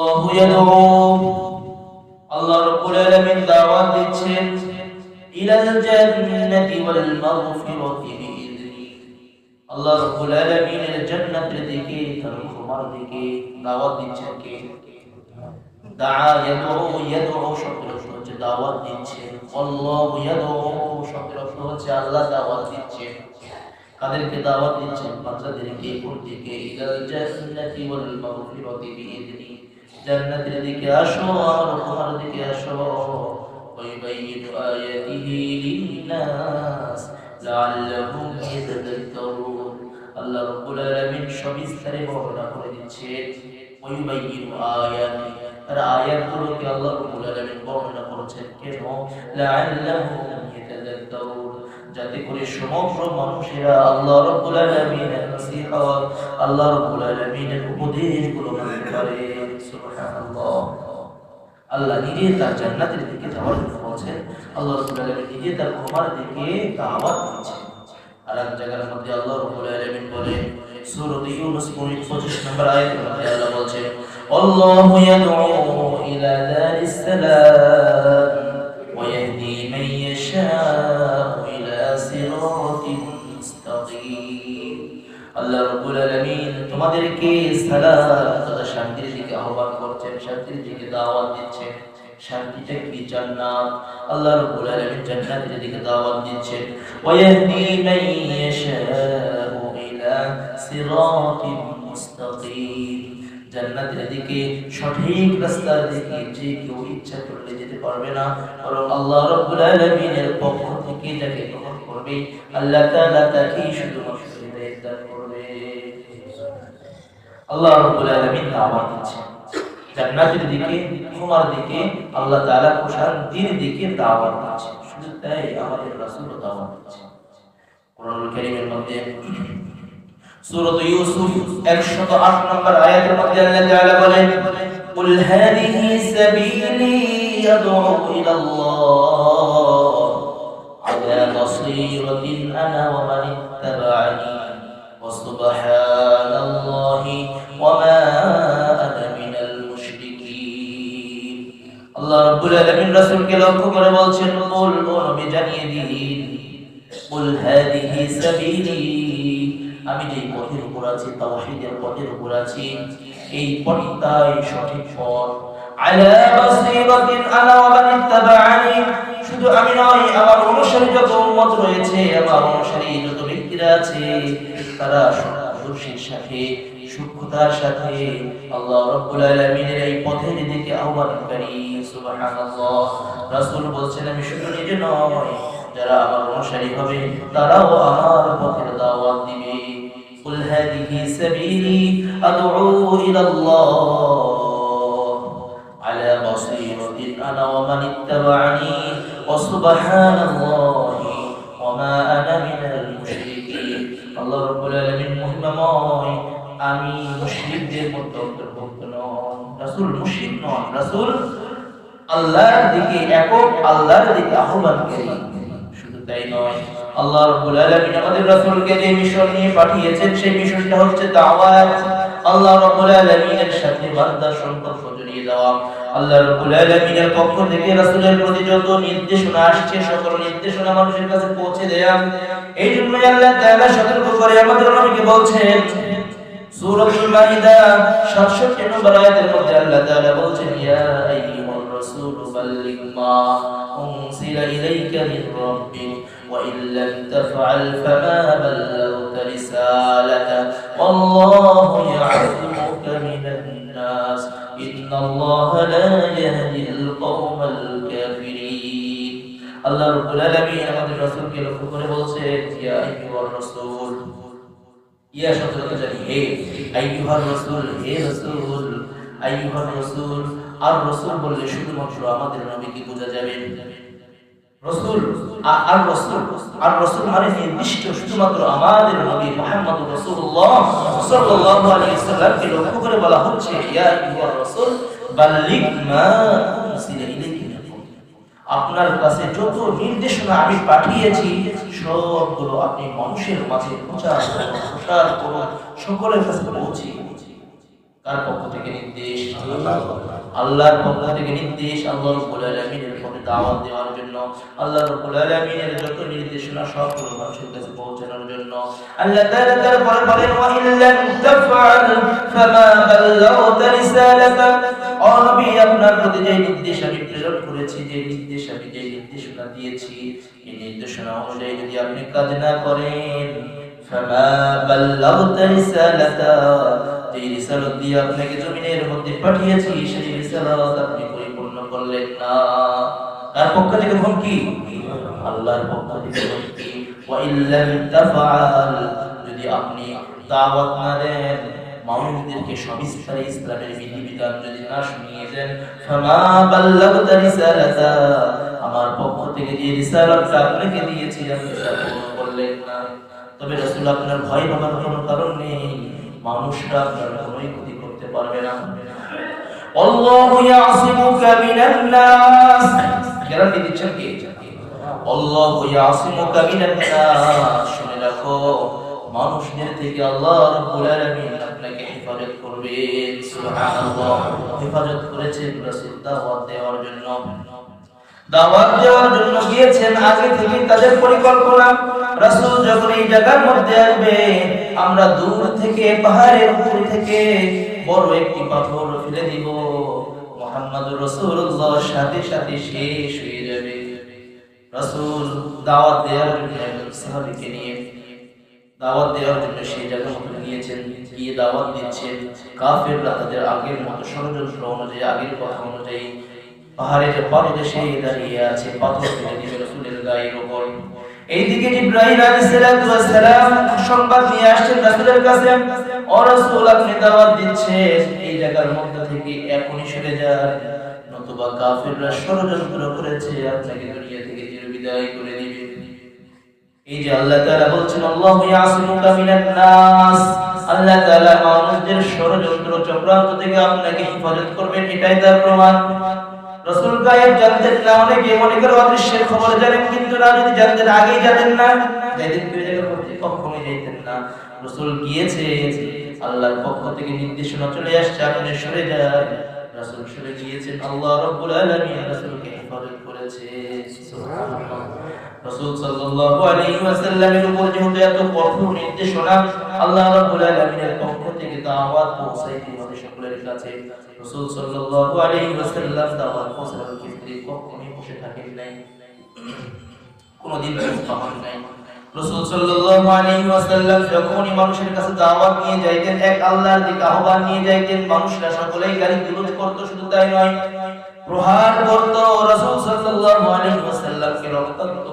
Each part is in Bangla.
আল্লাহু ইয়াদউ আল্লাহ রাব্বুল আলামিন দাওয়াত দিচ্ছেন জান্নাতি ওয়াল মাগফিরাতি বিইذনি আল্লাহ রাব্বুল আলামিনের জান্নাতের দিকে, তার ক্ষমার দিকে দাওয়াত দিচ্ছেন কে? দাআ ইয়াদউ ইয়াদউ অর্থ হচ্ছে দাওয়াত দিচ্ছে আল্লাহু ইয়াদউ অর্থ হচ্ছে আল্লাহ দাওয়াত দিচ্ছে তাদেরকে দাওয়াত দিচ্ছেন বাচ্চাদেরকে উপর ইলাল জান্নাতি ওয়াল মাগফিরাতি জান্নাতের দিকে আসো আর দিকে আসো। ويبين آياته للناس لعلهم يتذكرون আল্লাহ রব্বুল আলামিন সবিস্তারে বর্ণনা করে দিচ্ছে ويبين آياته তার আয়াতগুলোকে আল্লাহ রব্বুল আলামিন বর্ণনা করেছেন কেন? লাআল্লাহুম যাতে করে সমগ্র মানুষেরা আল্লাহ রাব্বুল আলামিনের আল্লাহ রাব্বুল আলামিনের উপদেশগুলো মানতে পারে। সুবহানাল্লাহ। আল্লাহ নিজে তার জান্নাতের দিকে যাওয়ার জন্য বলছেন, আল্লাহ রাব্বুল আলামিন নিজে তার ক্ষমার দিকে দাওয়াত দিচ্ছেন আর এক জায়গার মধ্যে আল্লাহ রাব্বুল আলামিন বলেন সূরা ইউনূস 25 নম্বর আয়াতের আল্লাহ বলছেন, আল্লাহু ইয়াদউ ইলা দারিস সালাম। জান্নাতের দিকে সঠিক রাস্তার দিকে যে কেউ ইচ্ছা করলে যেতে পারবে না, বরং আল্লাহ রাব্বুল আলামিনের পক্ষ থেকে যাকে গ্রহণ করবে, আল্লাহ তাআলা তাকে শুধুমাত্র হৃদায়াত দান করবে আল্লাহ রাব্বুল আলামিন দাওয়াত দিচ্ছেন জান্নাতের দিকে ক্ষমার দিকে আল্লাহ তাআলা প্রশান্তির দিকে দাওয়াত দিচ্ছেন শুধু তাই আমাদের রাসূলও দাওয়াত দিচ্ছেন কোরআনুল কারীমের মধ্যে সূরা ইউসুফ 108 নম্বর আয়াতের মধ্যে আল্লাহ তাআলা বলেন قل هذه سبيلي يدعو إلى الله على بصيرة أنا ومن اتبعني وسبحان الله وما أنا من المشركين আল্লাহ রাব্বুল আলামিন রাসূলকে লক্ষ্য করে বলছেন বল ও নবী জানিয়ে দিন বল হাদিহি সাবিলি আমি যে পথের উপর আছি তাওহীদের পথের উপর আছি এই পথটাই সঠিক পথ আলা বাসীরাতিন আনা ওয়া মান ইত্তাবাআনি শুধু আমি নয় আমার অনুসারী যত উম্মত রয়েছে আমার অনুসারী যত ব্যক্তিরা আছে তারা সত্যদর্শীর সাথে সূক্ষ্মতার সাথে আল্লাহ রাব্বুল আলামিনের এই পথের দিকে আহ্বানকারী সুবহানাল্লাহ রাসূল বলছেন আমি শুধু নিজে নয় যারা আমার অনুসারী হবে তারাও আমার পথের দাওয়াত দিবে قل هذه سبيلي أدعو إلى الله على بصيرة أنا ومن اتبعني وسبحان الله وما أنا আমি মধ্যে অন্তর্ভুক্ত নন, রাসূল নন, রাসূল আল্লাহর দিকে একক, আল্লাহর দিকে শুধু তাই নয়, আল্লাহ রাব্বুল আলামিন আমাদের রাসূলকে যে মিশন নিয়ে পাঠিয়েছেন, সেই মিশনটা হচ্ছে দাওয়াত। আল্লাহ রাব্বুল আলামিনের সাথে বান্দার সম্পর্ক জড়িয়ে দেওয়া। আল্লাহ রাব্বুল আলামিনের পক্ষ থেকে রাসূলের প্রতি যত নির্দেশনা আসছে, সকল নির্দেশনা মানুষের কাছে পৌঁছে দেয়া। এই জন্য আল্লাহ তাআলা সতর্ক করে আমাদের নবীকে বলছেন সূরাতুল মাইদা 67 নম্বর আয়াতের মধ্যে আল্লাহ তাআলা বলছেন ইয়া আইয়ুহার রাসূল বাল্লিগ মা উনসিলা ইলাইকা মির রাব্বিক وإن لم تفعل فما بلغت رسالته والله يعصمك من الناس إن الله لا يهدي القوم الكافرين الله رب العالمين আমাদের রাসূলকে লক্ষ্য করে বলছে ইয়া আইয়ুহার রাসূল ইয়া জানি হে হে আর বললে শুধুমাত্র আমাদের নবীকে বোঝা যাবে আর আর মানে নির্দিষ্ট শুধুমাত্র আমাদের নবী সাল্লাল্লাহু আলাইহি সাল্লামকে লক্ষ্য করে বলা হচ্ছে, ইয়া আইয়ুহার রাসূল, বাল্লিগ মা। আপনার কাছে যত নির্দেশনা আমি পাঠিয়েছি, সবগুলো আপনি মানুষের মাঝে প্রচার করুন সকলের কাছে পৌঁছে। কার পক্ষ থেকে নির্দেশ? আল্লাহর পক্ষ থেকে নির্দেশ, আল্লাহ রাব্বুল আলামিনের পথে দাওয়াত দেওয়ার জন্য, আল্লাহ রাব্বুল আলামিনের যত নির্দেশনা, সবগুলো মানুষের কাছে পৌঁছানোর জন্য। আল্লাহ তাআলা বলেন, ওয়া ইল্লাম তাফআল, ফামা ও আপনার প্রতি যে নির্দেশ আমি প্রেরণ করেছি, যে নির্দেশ আমি যে নির্দেশনা দিয়েছি, এই নির্দেশনা অনুযায়ী যদি আপনি কাজ না করেন যে রিসালত দিয়ে আপনাকে জমিনের মধ্যে পাঠিয়েছি, সেই রিসালত আপনি পরিপূর্ণ করলেন না। তার পক্ষ থেকে হুমকি আল্লাহর পক্ষ থেকে হুমকি ওয়া ইল্লাম তাফআল, যদি আপনি দাওয়াত না দেন মানুষদেরকে সবিস্তারে ইসলামের বিধিবিধান যদি না শুনিয়ে দেন, ফামা বাল্লাগতা রিসালাতা। আমার পক্ষ থেকে যে রিসালাতটা আপনাকে দিয়েছি আপনি তা পূরণ করলেন না। তবে রাসূল আপনার ভয় পাবার কোনো কারণ নেই। মানুষরা আপনার কোনোই ক্ষতি করতে পারবে না। আল্লাহু ইয়াসিমুকা মিনান নাস। গ্যারান্টি দিচ্ছেন কে? আল্লাহু ইয়াসিমুকা মিনান নাস। শুনে রাখো, মানুষদের থেকে আল্লাহ রাব্বুল আলামিন আপনাকে হেফাজত করবেন হেফাজত করেছেন দাওয়াত দেওয়ার জন্য। দাওয়াত দেওয়ার জন্য গিয়েছেন, আগে থেকে তাদের পরিকল্পনা। যখন এই জায়গার মধ্যে আসবে, আমরা দূর থেকে, পাহাড়ের উপর থেকে বড় একটি পাথর ফেলে দিব। মুহাম্মদুর রাসূলুল্লাহ, সাথে সাথে শেষ হয়ে যাবে। রাসূল দাওয়াত দেওয়ার জন্য নিয়ে দাওয়াত দেওয়ার জন্য সেই গিয়েছেন, গিয়ে দাওয়াত কাফেররা তাদের আগের মতো ষড়যন্ত্র অনুযায়ী, আগের কথা অনুযায়ী পাদদেশে দাঁড়িয়ে আছে। পাথর গায়ের উপর। এইদিকে আলাইহিস সালাম সংবাদ নিয়ে আসছেন কাছে। এই জায়গার মধ্যে থেকে এখনই সরে যান। নতুবা কাফেররা ষড়যন্ত্র করেছে, আপনাকে দুনিয়া থেকে চিরবিদায় করে দিবে। এই যে আল্লাহ তাআলা বলছেন, আল্লাহু ইয়াসিমুকা মিনান নাস। আল্লাহ তাআলা মানুষদের ষড়যন্ত্র চক্রান্ত থেকে আপনাকে হেফাজত করবেন, এটাই তার প্রমাণ। রাসূল গায়েব জানতেন না, অনেকে মনে করে অদৃশ্যের খবর জানেন, কিন্তু না, যদি জানতেন, আগেই জানেন না। তুই জায়গা করতে কখনোই যাইতেন না। রাসূল গিয়েছে, আল্লাহর পক্ষ থেকে নির্দেশনা চলে আসছে, আপনি সরে যান। রাসূল সরে গিয়েছেন, আল্লাহ রাব্বুল আলামিন রাসূলকে হেফাজত করেছে। সুবহানাল্লাহ। রাসূল সাল্লাল্লাহু আলাইহি ওয়াসাল্লামের উপর যেহেতু এত কঠোর নির্দেশনা, আল্লাহ রাব্বুল আলামিনের পক্ষ থেকে দাওয়াত সকলের কাছে। রাসূল সাল্লাল্লাহু আলাইহি ওয়াসাল্লাম দাওয়াত পৌঁছানোর ক্ষেত্রে কখনোই বসে থাকেন নাই। কোনোদিন নাই। রাসূল সাল্লাল্লাহু আলাইহি ওয়াসাল্লাম যখনই মানুষের কাছে দাওয়াত নিয়ে যাইতেন, এক আল্লাহর দিকে আহ্বান নিয়ে যাইতেন, মানুষরা সকলেই গালি বিরোধ করত, শুধু তাই নয়, প্রহার করত। রাসূল সাল্লাল্লাহু আলাইহি ওয়াসাল্লামকে রক্তাক্ত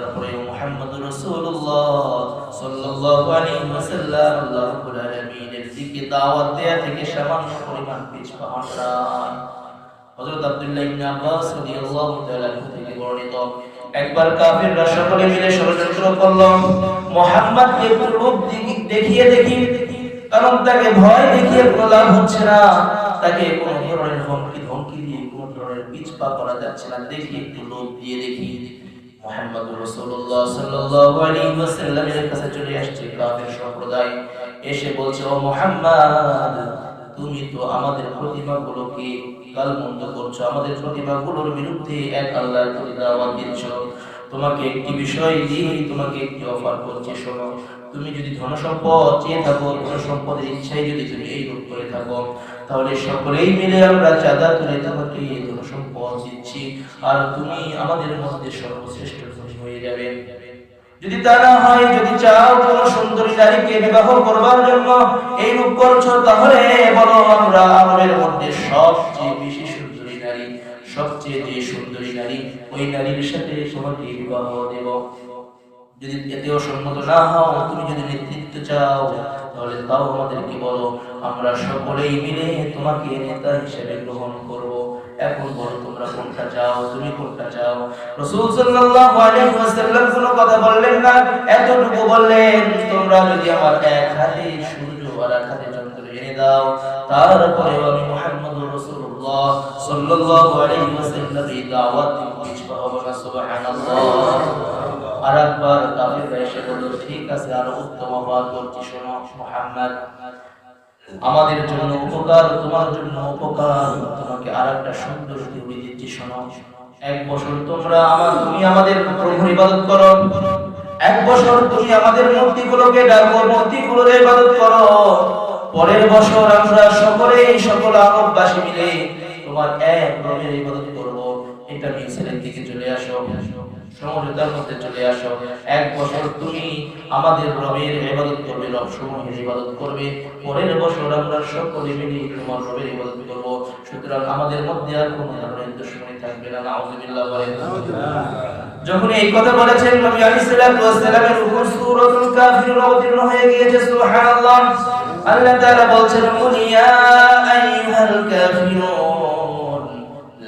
তারপরে মুহাম্মদুর রাসূলুল্লাহ সাল্লাল্লাহু আলাইহি ওয়াসাল্লাম, আল্লাহ রাব্বুল আলামিনের দিকে দাওয়াত দেয়া থেকে সামান্য পরিমাণ পিছপা হন হযরত আব্দুল্লাহ ইবনে আব্বাস রাদিয়াল্লাহু তাআলা থেকে বর্ণিত, একবার কাফিররা সকলে মিলে ষড়যন্ত্র করল, মুহাম্মদকে পূর্ব দেখিয়ে দেখি, কারণ তাকে ভয় দেখিয়ে কোনো হচ্ছে না। তাকে কোনো ধরনের হুমকি ধমকি দিয়ে কোনো ধরনের পিছপা করা যাচ্ছে না। দেখি একটু লোভ দিয়ে দেখি। চলে আসছে কাফের সম্প্রদায়। এসে বলছে, ও তুমি তো আমাদের প্রতিমাগুলোকে গালমন্দ করছ। আমাদের প্রতিমাগুলোর বিরুদ্ধে এক আল্লাহর প্রতি দাওয়াত দিচ্ছ। তোমাকে একটি বিষয় দিয়ে তোমাকে একটি অফার করছে, শোনো। তুমি যদি ধন সম্পদ চেয়ে থাকো ধন সম্পদের ইচ্ছায় যদি তুমি এই রূপ করে থাকো, তাহলে সকলেই মিলে আমরা চাঁদা তুলে তোমাকে ধন সম্পদ দিচ্ছি। আর তুমি আমাদের মধ্যে সর্বশ্রেষ্ঠ হয়ে যাবে। যদি তা না হয়, যদি চাও কোন সুন্দরী নারীকে বিবাহ করবার জন্য এই রূপ করছ, তাহলে বলো আমরা আমাদের মধ্যে সবচেয়ে ওই নারীর সাথে তোমাকে বিবাহ দেব। যদি এতেও সম্মত না হও, তুমি যদি নেতৃত্ব চাও, তাহলে তাও আমাদেরকে বলো, আমরা সকলেই মিলে তোমাকে নেতা হিসেবে গ্রহণ করব। এখন বলো, তোমরা কোনটা চাও, তুমি কোনটা চাও? রাসূল সাল্লাল্লাহু আলাইহি ওয়াসাল্লাম কোনো কথা বললেন না, এতটুকু বললেন, তোমরা যদি আমার এক হাতে সূর্য আর এক হাতে চন্দ্র এনে দাও তারপরে আমি মুহাম্মদুর দাওয়াত পিছপা হব না, সুবহানাল্লাহ। আর একবার কাফিররা এসে বলল, ঠিক আছে উত্তম করছি শোনো, মুহাম্মদ। আমাদের জন্য উপকার, তোমার জন্য উপকার। তোমাকে আর একটা সুন্দর দিবি দিচ্ছি, শোনো। এক বছর তোমরা আমার তুমি আমাদের প্রভুর ইবাদত করো। এক বছর তুমি আমাদের মূর্তিগুলোকে ডাকো, মূর্তিগুলোর ইবাদত করো। পরের বছর আমরা সকলেই, সকল আরববাসী মিলে তোমার এক রবের ইবাদত করব এটা মিছিলের দিকে চলে আসো, সমঝোতার মধ্যে চলে আসো। এক বছর তুমি আমাদের রবের ইবাদত করবে রব সমূহের ইবাদত করবে। পরের বছর আমরা সকলে মিলে তোমার রবের ইবাদত সুতরাং আমাদের মধ্যে আর কোনো ধরনের দুশ্মনী থাকবে না যখন এই কথা বলেছেন নবী উপর অবতীর্ণ হয়ে গিয়েছে আল্লাহ বলছেন, কুল ইয়া আইয়ুহাল কাফিরুন।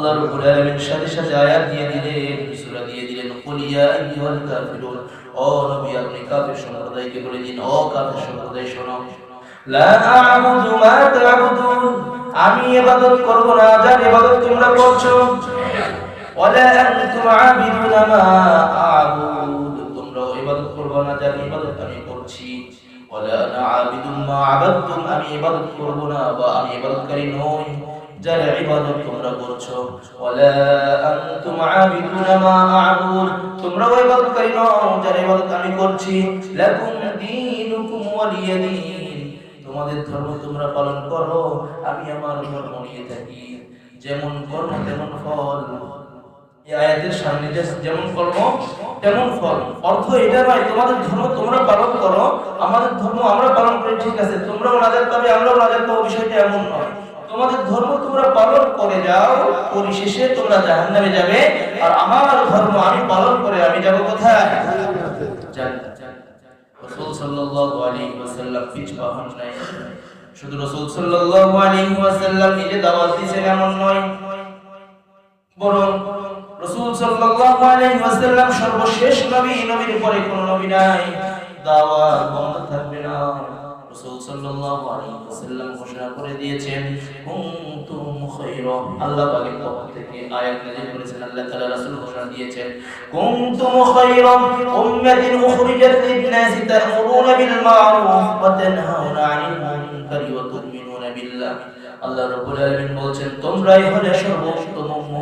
আল্লাহ রাব্বুল আলামিন সাথে সাথে আয়াত দিয়ে দিলেন, সূরা দিয়ে দিলেন, কুল ইয়া আইয়ুহাল কাফিরুন ও নবী, আপনি কাফির সম্প্রদায়কে বলে দিন, ও কাফির সম্প্রদায়, শোনো, লা আ'বুদু মা তা'বুদুন আমি ইবাদত করব না ইবাদত তোমরা করছ। ওয়ালা আনতুম মা আ'বুদ তোমরা ইবাদত না ইবাদত আমি করছি। ওয়ালা মা আবাদতুম আমি ইবাদত করব না, বা আমি ইবাদতকারী নই। যার ইবাদত তোমরা করছ, ওয়ালা আনতুম আবিদুনা মা আ'বুদ তোমরা ইবাদতকারী নও, যার ইবাদত আমি করছি, লাকুম দীনুকুম ওয়ালিয়া তোমাদের ধর্ম তোমরা পালন করো, আমি আমার ধর্ম নিয়ে থাকি, যেমন কর্ম, তেমন ফল। এই আয়াতের সামনে যেমন কর্ম, তেমন ফল। অর্থ এটা নয়, তোমাদের ধর্ম তোমরা পালন করো, আমাদের ধর্ম আমরা পালন করি, ঠিক আছে তোমরাও নাজাত পাবে, আমরাও নাজাত পাবো, বিষয়টা এমন নয়। তোমাদের ধর্ম তোমরা পালন করে যাও, পরিশেষে তোমরা জাহান্নামে যাবে। আর আমার ধর্ম আমি পালন করে, আমি যাব কোথায়? শুধু রাসূল দাওয়াত নয়। বরং রাসূল সর্বশেষ নবী, নবীর পরে কোনো নবী নাই। দাওয়াত দিয়েছেন। আল্লাহ তোমরাই হলে সর্বোত্তম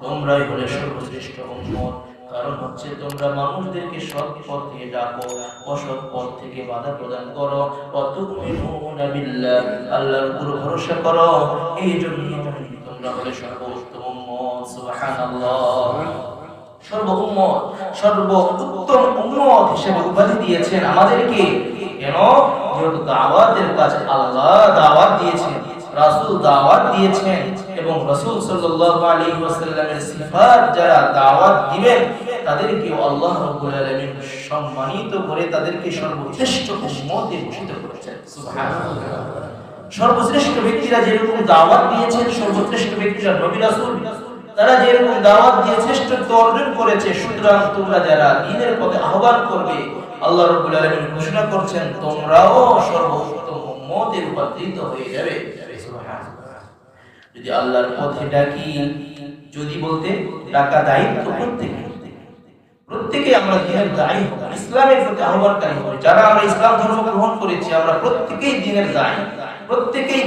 তোমরাই হলে সর্বশ্রেষ্ঠ কারণ হচ্ছে তোমরা মানুষদেরকে সৎ পথ থেকে ডাকো, অসৎ পথ থেকে বাধা প্রদান করো। আল্লাহর উপর ভরসা করো। এই জন্য তোমরা হলে সর্বোত্তম সর্ব উত্তম হিসেবে উপাধি দিয়েছেন আমাদেরকে। কেন? যেহেতু দাওয়াতের আল্লাহ দাওয়াত দিয়েছেন, রাসূল দাওয়াত দিয়েছেন এবং ওয়াসাল্লামের যারা দাওয়াত দিবেন তাদেরকে আল্লাহ রাব্বুল আলামিন সম্মানিত করে তাদেরকে সর্বশ্রেষ্ঠ উম্মতে ঘোষিত করেছেন। সুবহানাল্লাহ। সর্বশ্রেষ্ঠ ব্যক্তিরা যেরকম দাওয়াত দিয়েছেন, সর্বশ্রেষ্ঠ ব্যক্তিরা নবী রাসূল, তারা যেরকম দাওয়াত দিয়ে করেছে, সুতরাং তোমরা যারা পথে আহ্বান করবে, আল্লাহ আলামিন ঘোষণা করছেন, তোমরাও সর্বোত্তম উম্মতে রূপান্তরিত হয়ে যাবে। যদি আল্লাহর পথে ডাকি, যদি বলতে ডাকা দায়িত্ব প্রত্যেকে প্রত্যেকে আমরা দিনের দায়ী হব, ইসলামের প্রতি আহ্বানকারী হব। যারা আমরা ইসলাম ধর্ম গ্রহণ করেছি, আমরা প্রত্যেকেই দিনের দায়ী। প্রত্যেকেই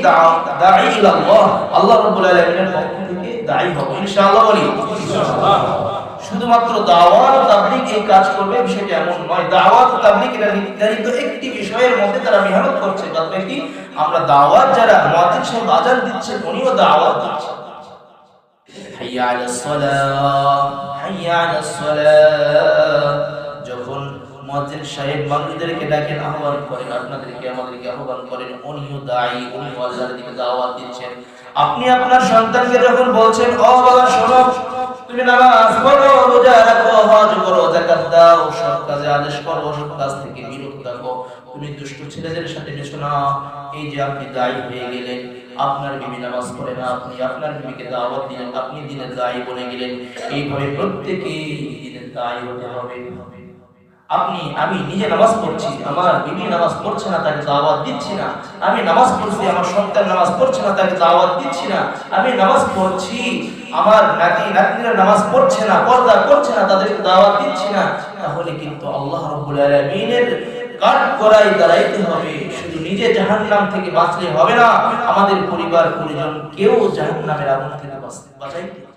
দায়ী ইলাল্লাহ আল্লাহ। আলামিনের পক্ষ থেকে দায়ী হব। ইনশাআল্লাহ বলি। শুধুমাত্র দাওয়াত এই কাজ করবে, বিষয়টা এমন নয়। দাওয়াত তাবলীগ নির্ধারিত একটি বিষয়ের মধ্যে তারা মেহনত করছে। বাদ বাকি আমরা দাওয়াত যারা মুয়াজ্জিন সাহেব আজান দিচ্ছেন, উনিও দাওয়াত দিচ্ছেন। যখন সাহেব ডাকেন, আহ্বান করেন, আপনাদেরকে, আমাদেরকে আহ্বান করেন আল্লাহর দিকে দাওয়াত দিচ্ছেন। আপনি আপনার সন্তানকে যখন বলছেন তুমি আদেশ অসৎ কাজ থেকে বিরত তুমি দুষ্ট ছেলেদের সাথে না। এই যে আপনি দায়ী হয়ে গেলেন। আপনার বিবি নামাজ পড়ে না, আপনি আপনার বিবিকে দাওয়াত দিলেন, আপনি দিনের দায়ী বলে গেলেন। এইভাবে প্রত্যেকেই দিনের দায়ী হতে হবে। আপনি, আমি নিজে নামাজ পড়ছি, আমার বিবি নামাজ পড়ছে না, তাকে দাওয়াত দিচ্ছি না। আমি নামাজ পড়ছি, আমার সন্তান নামাজ পড়ছে না, তাকে দাওয়াত দিচ্ছি না। আমি নামাজ পড়ছি, আমার নাতি, নাতনিরা নামাজ পড়ছে না, পর্দা করছে না, তাদেরকে দাওয়াত দিচ্ছি না। তাহলে কিন্তু আল্লাহ রাব্বুল আলামিনের কাট করাই দাঁড়াইতে হবে শুধু নিজে জাহান্নাম থেকে বাঁচলে হবে না, আমাদের পরিবার পরিজন কেউ জাহান্নামের আগুন থেকে বাঁচতে বাঁচাইতে।